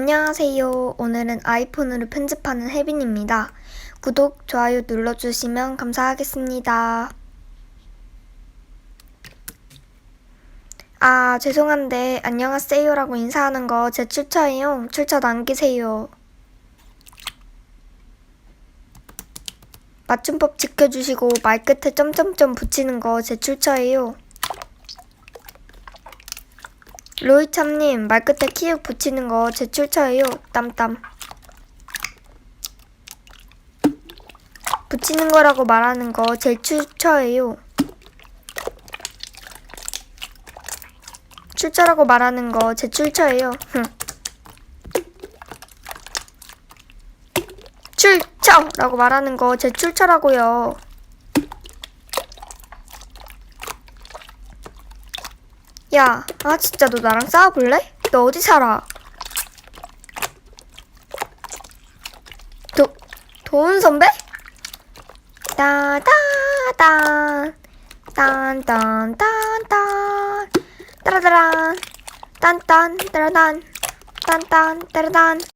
안녕하세요. 오늘은 아이폰으로 편집하는 혜빈입니다. 구독, 좋아요 눌러주시면 감사하겠습니다. 아, 죄송한데, 안녕하세요라고 인사하는 거 제 출처예요. 출처 남기세요. 맞춤법 지켜주시고 말 끝에 점점점 붙이는 거 제 출처예요. 로이참님 말 끝에 키읔 붙이는 거 제 출처예요. 땀땀. 붙이는 거라고 말하는 거 제 출처예요. 출처라고 말하는 거 제 출처예요. 흥. 출처라고 말하는 거 제 출처라고요. 야, 아 진짜 너 나랑 싸워볼래? 너 어디 살아? 도, 도훈 선배? 따다단 딴딴딴딴 따라따란 딴딴 따라단 딴딴 따라단